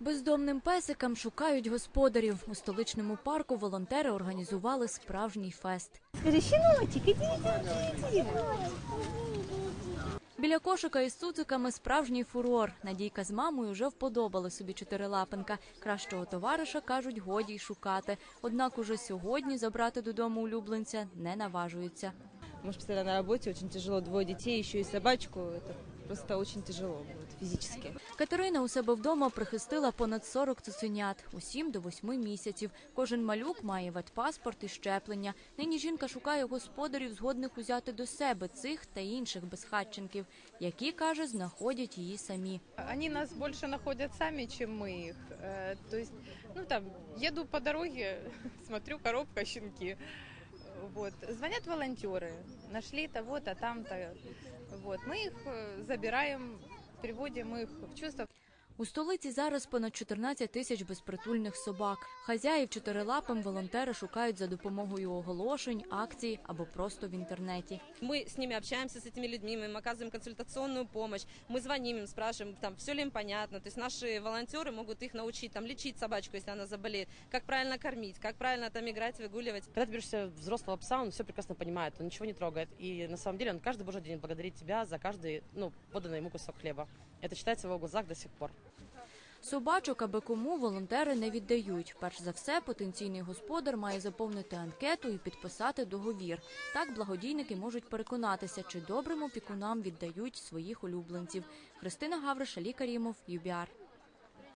Бездомним песикам шукають господарів. У столичному парку волонтери організували справжній фест. Біля кошика із цуциками справжній фурор. Надійка з мамою вже вподобали собі чотирилапенка. Кращого товариша, кажуть, годі й шукати. Однак уже сьогодні забрати додому улюбленця не наважуються. Муж постоянно на работе, очень тяжело, двое детей, еще и собачку Это просто очень тяжело будет физически. Катерина у себе вдома прихистила понад 40 цуценят, усім до 8 місяців. Кожен малюк має ветпаспорт і щеплення. Нині жінка шукає господарів, згодних узяти до себе цих та інших безхатченків, які, каже, знаходять її самі. Они нас больше находят сами, чем мы их. Э, То есть, ну там, еду по дороге, смотрю, коробка, щенки. Вот. Звонят волонтеры, нашли того-то, там-то. Вот. Мы их э, забираем, приводим их в чувство. У столиці зараз понад 14 тисяч безпритульних собак. Хазяїв чотирилапим волонтери шукають за допомогою оголошень, акцій або просто в інтернеті. Мы с ними общаемся, с этими людьми, мы им оказываем консультационную помощь, мы звоним им, спрашиваем, там, все ли им понятно. То есть наши волонтеры могут их научить, там, лечить собачку, если она заболеет, как правильно кормить, как правильно там играть, выгуливать. Когда ты берешь себе взрослого пса, он все прекрасно понимает, он ничего не трогает. И на самом деле он каждый божий день благодарит тебя за каждый, ну, поданный ему кусок хлеба. Это читается в глазах до сих пор. Собачок аби кому волонтери не віддають. Перш за все, потенційний господар має заповнити анкету і підписати договір. Так благодійники можуть переконатися, чи добрим опікунам віддають своїх улюбленців. Христина Гавриша, Лікарімов, ЮБІАР.